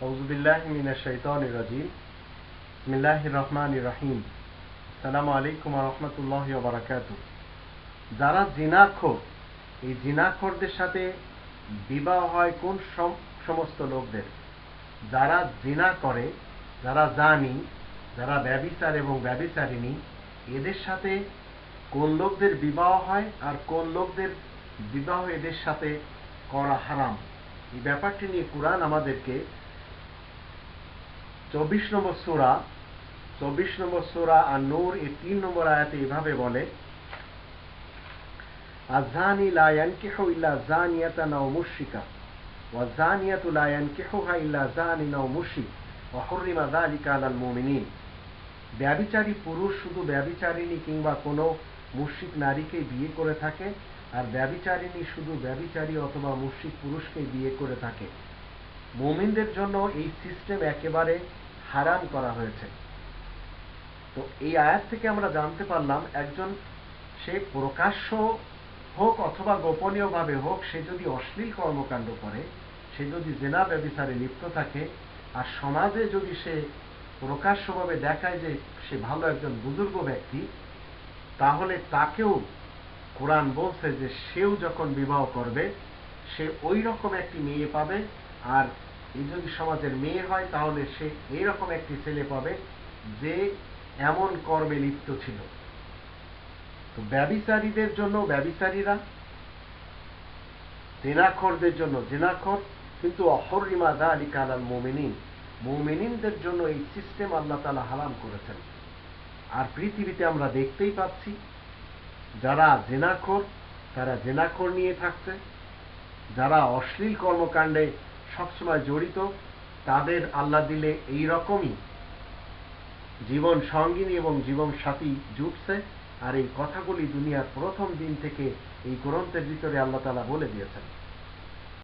আউজুবিল্লাহ মিনা শৈতান রাজিম বিসমিল্লাহ রহমান রহিম সালামু আলাইকুম রহমতুল্লাহ বারাকাত যারা জিনাখোর এই জিনাখোরদের সাথে বিবাহ হয় কোন সম- সমস্ত লোকদের? যারা জিনা করে, যারা জানি, যারা ব্যবিচার এবং ব্যবিচারিণী, এদের সাথে কোন লোকদের বিবাহ হয় আর কোন লোকদের বিবাহ এদের সাথে করা হারাম? এই ব্যাপারটি নিয়ে কোরআন আমাদেরকে চব্বিশ নম্বর সোরা, চব্বিশ নম্বর সোরা আর নূর এই তিন নম্বর আয়াতে এভাবে বলে আজানি ইল্লা জানিয়াতু মুমিনিন। ব্যভিচারী পুরুষ শুধু ব্যভিচারিণী কিংবা কোনো মুশরিক নারীকে বিয়ে করে থাকে, আর ব্যভিচারিণী শুধু ব্যভিচারী অথবা মুশরিক পুরুষকে বিয়ে করে থাকে। মুমিনদের জন্য এই সিস্টেম একেবারে হারাম করা হয়েছে। তো এই আয়াত থেকে আমরা জানতে পারলাম, একজন সে প্রকাশ্য হোক অথবা গোপনীয়ভাবে হোক, সে যদি অশ্লীল কর্মকাণ্ড করে, সে যদি জেনা ব্যবিচারে লিপ্ত থাকে, আর সমাজে যদি সে প্রকাশ্যভাবে দেখায় যে সে ভালো একজন বুজুর্গ ব্যক্তি, তাহলে তাকেও কোরআন বলছে যে সেও যখন বিবাহ করবে, সে ওই রকম একটি মেয়ে পাবে আর এই যদি সমাজের মেয়ে হয়, তাহলে সে এইরকম একটি ছেলে পাবে যে এমন কর্মে লিপ্ত ছিল। তো ব্যবিচারীদের জন্য, ব্যবিচারীরা জেনাখরদের জন্য জেনাখর কিন্তু অহরিমা দা আলী কালাল মোমিনিন। মোমিনিনদের জন্য এই সিস্টেম আল্লাহ তালা হারাম করেছেন। আর পৃথিবীতে আমরা দেখতেই পাচ্ছি, যারা জেনাখোর তারা জেনাখোর নিয়ে থাকছে, যারা অশ্লীল কর্মকাণ্ডে সবসময় জড়িত, তাদের আল্লাহ দিলে এই রকমই জীবন সঙ্গিনী এবং জীবন সাথী জুটছে আর এই কথাগুলি দুনিয়ার প্রথম দিন থেকে এই গ্রন্থের ভিতরে আল্লাহ তালা বলে দিয়েছেন।